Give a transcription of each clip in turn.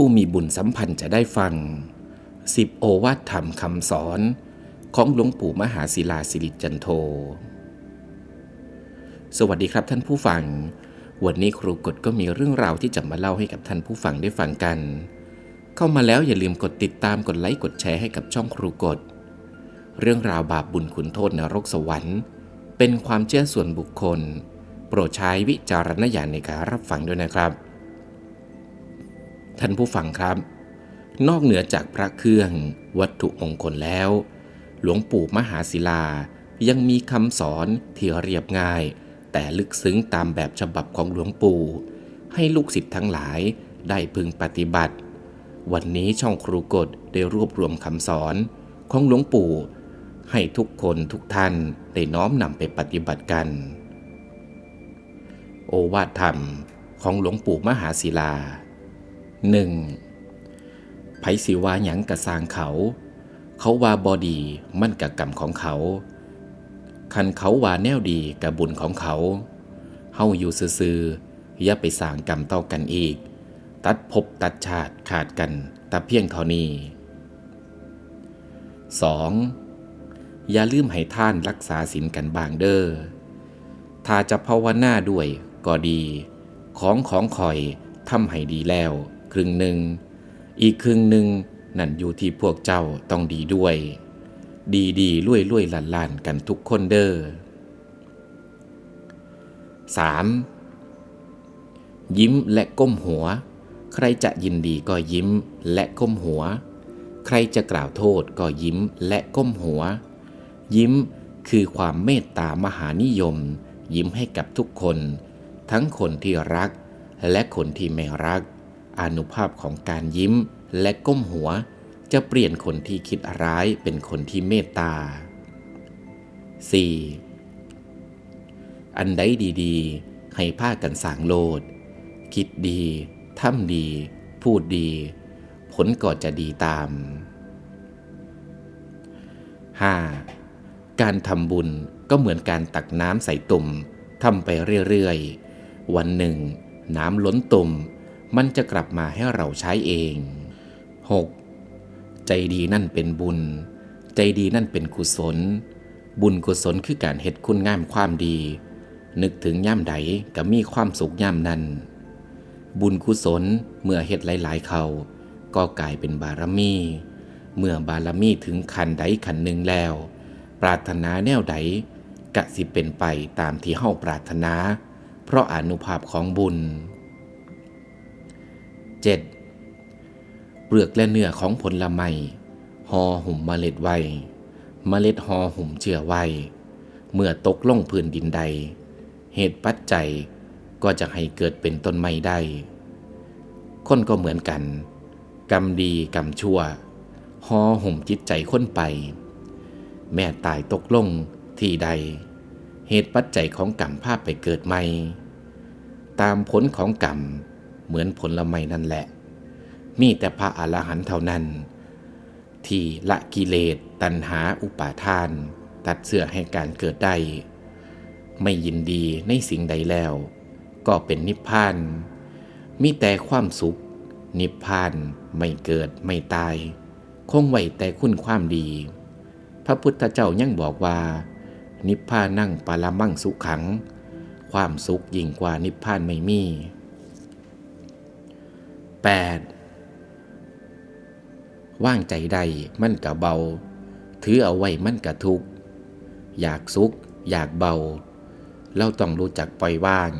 ผู้มีบุญสัมพันธ์จะได้ฟังสิบโอวาทธรรมคำสอนของหลวงปู่มหาศิลาสิริจันโท สวัสดีครับท่านผู้ฟัง วันนี้ครูกฎก็มีเรื่องราวที่จะมาเล่าให้กับท่านผู้ฟังได้ฟังกัน เข้ามาแล้วอย่าลืมกดติดตามกดไลค์กดแชร์ให้กับช่องครูกฎ เรื่องราวบาปบุญขุนโทษนรกสวรรค์ เป็นความเชื่อส่วนบุคคล โปรดใช้วิจารณญาณในการรับฟังด้วยนะครับ ท่านผู้ฟังครับ นอกเหนือจากพระเครื่องวัตถุมงคลแล้ว หลวงปู่มหาศิลายังมีคำสอนที่เรียบง่าย แต่ลึกซึ้งตามแบบฉบับของหลวงปู่ ให้ลูกศิษย์ทั้งหลายได้พึงปฏิบัติ วันนี้ช่องครูกฎได้รวบรวมคำสอนของหลวงปู่ ให้ทุกคนทุกท่านได้น้อมนำไปปฏิบัติกัน โอวาทธรรมของหลวงปู่มหาศิลา 1. ไผสิวาหยังกะสางเขา เขาว่าบอดีมั่นกะกรรมของเขา คันเขาว่าแนวดีกะบุญของเขา เฮาอยู่ซื่อๆอย่าไปสร้างกรรมต่อกันอีก ตัดภพตัดชาติขาดกันแต่เพียงเท่านี้ 2. อย่าลืมให้ท่านรักษาศีลกันบางเด้อถ้าจะภาวนาด้วยก็ดี ของของคอยทำให้ดีแล้ว รึ่งหนึ่ง อีกครึ่งหนึ่งนั่นอยู่ที่พวกเจ้าต้องดีด้วย ดีดีลุยลุยลันลันกันทุกคนเด้อ 3. ยิ้มและก้มหัว ใครจะยินดีก็ยิ้มและก้มหัว ใครจะกล่าวโทษก็ยิ้มและก้มหัว ยิ้มคือความเมตตามหานิยม ยิ้มให้กับทุกคน ทั้งคนที่รักและคนที่ไม่รัก อนุภาพของการยิ้มและก้มหัว จะเปลี่ยนคนที่คิดร้ายเป็นคนที่เมตตา 4. อันใดดีๆ ให้ผ้ากันสางโลด คิดดีทำดี พูดดี ผลก็จะดีตาม 5. การทำบุญก็เหมือนการตักน้ำใส่ตุ่มทำไปเรื่อยๆ วันหนึ่ง น้ำล้นตุ่ม มันจะกลับมาให้เราใช้เอง 6. ใจดีนั่นเป็นบุญ ใจดีนั่นเป็นกุศล บุญกุศลคือการเฮ็ดคุณงามความดี นึกถึงย่ำใดก็มีความสุขย่ำนั้น บุญกุศลเมื่อเฮ็ดหลายๆ เขาก็กลายเป็นบารมี เมื่อบารมีถึงขันใดขันหนึ่งแล้ว ปรารถนาแนวใดกะสิเป็นไปตามที่เฮาปรารถนา เพราะอนุภาพของบุญ 7. เปลือกและเนื้อของผลไม้ห่อหุ่มเมล็ดไว้ เมล็ดห่อหุ่มเชื่อไว้ เมื่อตกลงพื้นดินใด เหตุปัจจัยก็จะให้เกิดเป็นต้นไม้ได้ คนก็เหมือนกัน กรรมดีกรรมชั่วห่อห่มจิตใจคนไป แม่ตายตกลงที่ใด เหตุปัจจัยของกรรมภาพไปเกิดใหม่ ตามผลของกรรม เหมือนผลไม้นั่นแหละ มีแต่พระอรหันต์เท่านั้น ที่ละกิเลสตัณหาอุปาทาน ตัดเสื่อให้การเกิดได้ไม่ยินดีในสิ่งใดแล้ว ก็เป็นนิพพาน มีแต่ความสุข นิพพานไม่เกิดไม่ตาย คงไว้แต่คุณความดี พระพุทธเจ้ายังบอกว่า นิพพานั่งปาลมั่งสุขขัง ความสุขยิ่งกว่านิพพานไม่มี 8. ว่างใจใดมันกะเบา ถือเอาไว้มันกะทุก อยากสุข อยากเบา เราต้องรู้จักปล่อยว่าง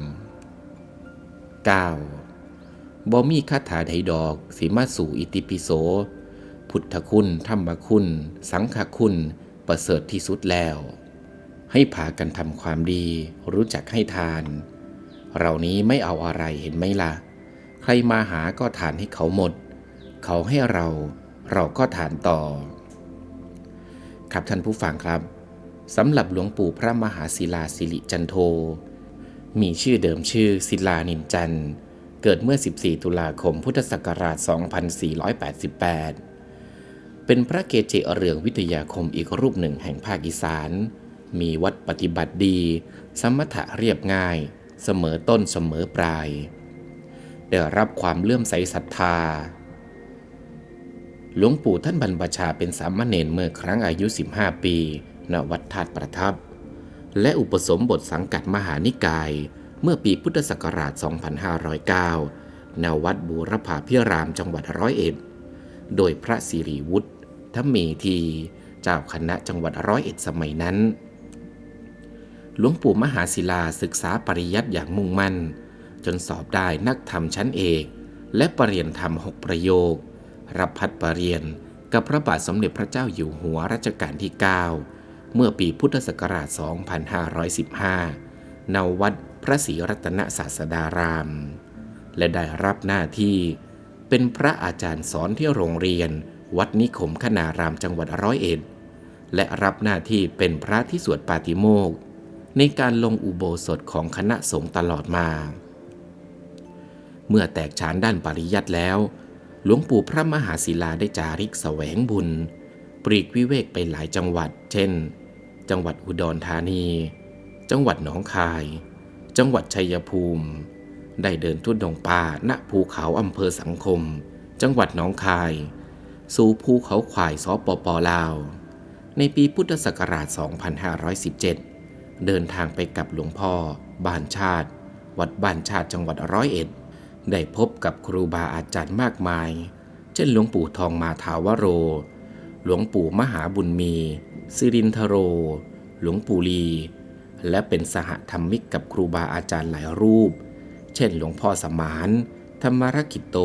9. บ่มีคาถาใดดอกสีมาสู่อิติปิโส พุทธคุณ ธรรมคุณ สังฆคุณ ประเสริฐที่สุดแล้ว ให้พากันทำความดี รู้จักให้ทานเรานี้ไม่เอาอะไรเห็นไหมล่ะ ใครมาหาก็ทานให้เขาหมด เขาให้เราเราก็ทานต่อ ครับท่านผู้ฟังครับสำหรับหลวงปู่พระมหาศิลาสิริจันโท มีชื่อเดิมชื่อศิลานินจันเกิดเมื่อ 14 ตุลาคมพุทธศักราช 2488 เป็นพระเกจิเรืองวิทยาคมอีกรูปหนึ่งแห่งภาคอีสาน มีวัดปฏิบัติดี สมถะเรียบง่าย เสมอต้นเสมอปลาย ได้รับความเลื่อมใสศรัทธา หลวงปู่ท่านบรรพชาเป็นสามเณรเมื่อครั้งอายุ 15 ปี ณ วัดธาตุประทับ และอุปสมบทสังกัดมหานิกาย เมื่อปีพุทธศักราช 2509 ณ วัดบูรพาพิรามจังหวัดร้อยเอ็ด โดยพระสิริวุฒิทเมธีเจ้าคณะจังหวัดร้อยเอ็ดสมัยนั้น หลวงปู่มหาศิลาศึกษาปริยัติอย่างมุ่งมั่น จนสอบได้นักธรรมชั้นเอก และปรริญญาธรรมหกประโยค รับพัดปรริญญากับพระบาทสมเด็จพระเจ้าอยู่หัวรัชกาลที่ 9 เมื่อปีพุทธศักราช 2515ณวัดพระศรีรัตนศาสดาราม และได้รับหน้าที่เป็นพระอาจารย์สอนที่โรงเรียน วัดนิคมคนารามจังหวัดร้อยเอ็ด และรับหน้าที่เป็นพระที่สวดปาติโมกในการลงอุโบสถของคณะสงฆ์ตลอดมา เมื่อแตกฉานด้านปริยัติแล้ว หลวงปู่พระมหาศิลาได้จาริกแสวงบุญ ปรีกวิเวกไปหลายจังหวัด เช่น จังหวัดอุดรธานี จังหวัดหนองคาย จังหวัดชัยภูมิ ได้เดินทุดงป่าณภูเขาอำเภอสังคม จังหวัดหนองคาย สู่ภูเขาควายสปปลาว ในปีพุทธศักราช 2517 เดินทางไปกับหลวงพ่อ บ้านชาติ วัดบ้านชาติจังหวัดร้อยเอ็ด ได้พบกับครูบาอาจารย์มากมาย เช่นหลวงปู่ทองมาถาวโร หลวงปู่มหาบุญมี สิรินทโร หลวงปู่ลี และเป็นสหธรรมิกกับครูบาอาจารย์หลายรูป เช่นหลวงพ่อสมาน ธรรมรกิตโต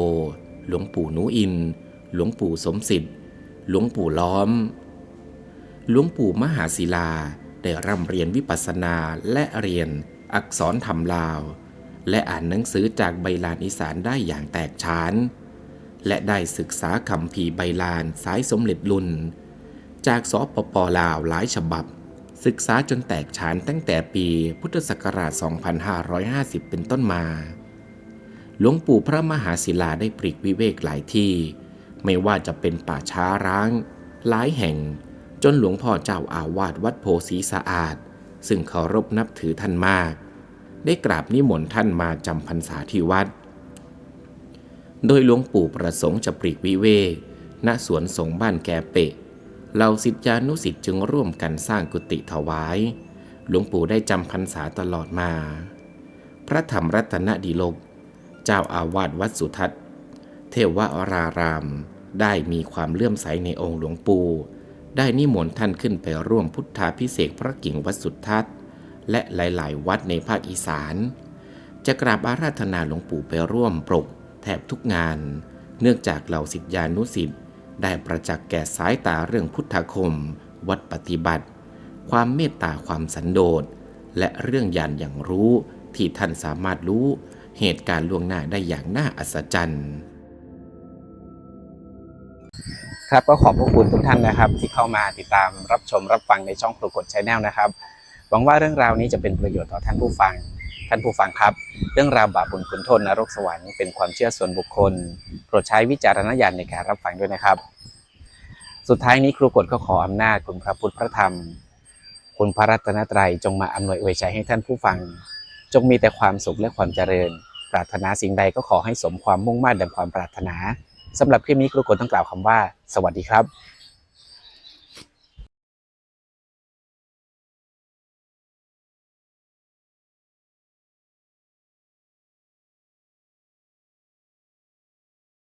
หลวงปู่นูอิน หลวงปู่สมศิษย์หลวงปู่ล้อม หลวงปู่มหาศิลาได้ร่ำเรียนวิปัสสนาและเรียนอักษรธรรมลาว และอ่านหนังสือจากใบลานอีสานได้อย่างแตกฉาน และได้ศึกษาคำพีใบลานสายสมเด็จลุน จากสปปลาวหลายฉบับ ศึกษาจนแตกฉานตั้งแต่ปีพุทธศักราช 2550 เป็นต้นมา หลวงปู่พระมหาศิลาได้ปลีกวิเวกหลายที่ ไม่ว่าจะเป็นป่าช้าร้าง หลายแห่ง จนหลวงพ่อเจ้าอาวาสวัดโพสีสะอาด ซึ่งเคารพนับถือท่านมาก ได้กราบนิมนต์ท่านมาจำพรรษาที่วัด โดยหลวงปู่ประสงค์จะปลีกวิเวกณสวนสงบ้านแกเปะเหล่าสิทธิานุสิทธ์จึงร่วมกันสร้างกุฏิถวาย หลวงปู่ได้จำพรรษาตลอดมา พระธรรมรัตนดีโลก เจ้าอาวาสวัดสุทัศน์ เทวราราม ได้มีความเลื่อมใสในองค์หลวงปู่ ได้นิมนต์ท่านขึ้นไปร่วมพุทธาพิเศษพระกิ่งวัดสุทัศน์ และหลายๆ วัดในภาคอีสาน จะกราบอาราธนาหลวงปู่ไปร่วมปรกแทบทุกงาน เนื่องจากเหล่าสิทธานุสิทธ์ได้ประจักษ์แก่สายตาเรื่องพุทธคม วัดปฏิบัติ ความเมตตาความสันโดษ และเรื่องยานอย่างรู้ที่ท่านสามารถรู้เหตุการณ์ล่วงหน้าได้อย่างน่าอัศจรรย์ ครับก็ขอบพระคุณทุกท่านนะครับ ที่เข้ามาติดตามรับชมรับฟังในช่องปรากฏชแนลนะครับ หวังว่าเรื่องราวนี้จะเป็นประโยชน์ต่อท่านผู้ฟัง ท่านผู้ฟังครับ เรื่องราวบาปบุญคุณโทษนรกสวรรค์เป็นความเชื่อส่วนบุคคล โปรดใช้วิจารณญาณในการรับฟังด้วยนะครับ สุดท้ายนี้ครูกฎก็ขออำนาจคุณพระพุทธพระธรรม คุณพระรัตนตรัยจงมาอำนวยอวยชัยให้ท่านผู้ฟัง จงมีแต่ความสุขและความเจริญ ปรารถนาสิ่งใดก็ขอให้สมความมุ่งมั่นดังความปรารถนาสำหรับคลิปนี้ครูกฎต้องกล่าวคำว่า สวัสดีครับ